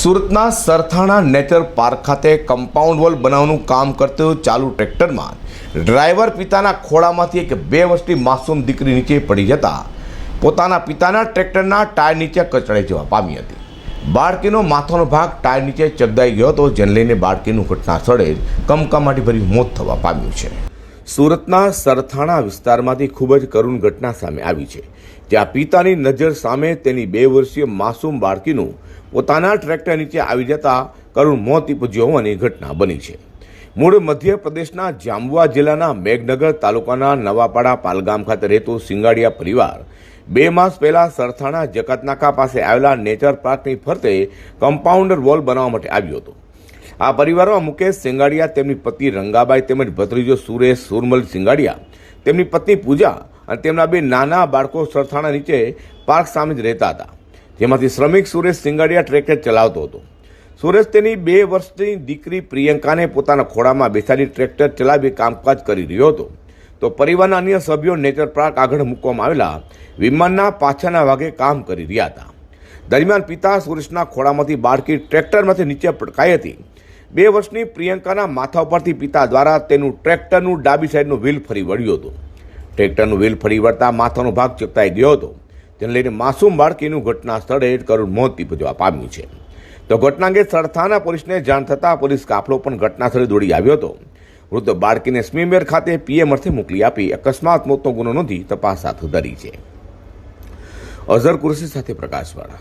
સુરતના Sarthana nature park ખાતે compound wall બનાવવાનું કામ કરતું ચાલુ ટ્રેક્ટરમાં ડ્રાઈવર પિતાના ખોળામાંથી એક બે વર્ષની માસૂમ દીકરી નીચે પડી જતા પોતાના પિતાના ટ્રેક્ટરના ટાયર નીચે કચડાઈ જવા પામી હતી. બાળકીનો માથાનો ભાગ ટાયર નીચે ચગદાઈ ગયો હતો, જેને લઈને બાળકીનું ઘટના સ્થળે જ કમકમાટી ભર્યું મોત થવા પામ્યું છે. સુરતના સરથાણા વિસ્તારમાંથી ખૂબ જ કરુણ ઘટના સામે આવી છે, જ્યાં પિતાની નજર સામે તેની બે વર્ષીય માસૂમ બાળકીનું પોતાના ટ્રેક્ટર નીચે આવી જતા કરુણ મોત નીપજ્યું હોવાની ઘટના બની છે. મૂળ મધ્યપ્રદેશના જાંબુઆ જિલ્લાના મેઘનગર તાલુકાના નવાપાડા પાલગામ ખાતે રહેતો સિંગાડિયા પરિવાર બે માસ પહેલા સરથાણા જકાતનાકા પાસે આવેલા નેચર પાર્કની ફરતે કમ્પાઉન્ડર વોલ બનાવવા માટે આવ્યો હતો. આ પરિવારમાં મુકેશ સિંગાડિયા, તેમની પત્ની રંગાબાઈ તેમજ ભત્રીજો સુરેશ, સુરમલ સિંગાડિયા, તેમની પત્ની પૂજા અને તેમના બે નાના બાળકો સરથાણા નીચે પાર્ક સામે જ રહેતા હતા, જેમાંથી શ્રમિક સુરેશ સિંગાડિયા ટ્રેક્ટર ચલાવતો હતો. સુરેશ તેની બે વર્ષની દીકરી પ્રિયંકાને પોતાના ખોળામાં બેસાડી ટ્રેક્ટર ચલાવી કામકાજ કરી રહ્યો હતો. તો પરિવારના અન્ય સભ્યો નેચર પાર્ક આગળ મૂકવામાં આવેલા વિમાનના પાછળના ભાગે કામ કરી રહ્યા હતા. દરમિયાન પિતા સુરેશના ખોળામાંથી બાળકી ટ્રેક્ટરમાંથી નીચે પટકાઈ હતી. બે વર્ષની પ્રિયંકાના માથા ઉપરથી પિતા દ્વારા તેનું ટ્રેક્ટરનું ડાબી સાઈડનું વ્હીલ ફરી વળ્યું હતું. ટ્રેક્ટરનું વ્હીલ ફરી વળતા માથાનો ભાગ ચકતાઈ ગયો હતો. તેને લઈને માસૂમ બાળકીનું ઘટના સ્થળે કરુણ મોત નીપજવા પામ્યું છે. તો ઘટના અંગે સરથાના પોલીસને જાણ થતાં પોલીસ કાફલો પણ ઘટના સ્થળે દોડી આવ્યો હતો. વૃદ્ધ બાળકીને સ્મીમેર ખાતે પીએમ અર્થે મોકલી આપી અકસ્માત, મોતનો ગુનો નોંધી તપાસ હાથ ધરી છે. અઝર કુરશી સાથે પ્રકાશવાળા.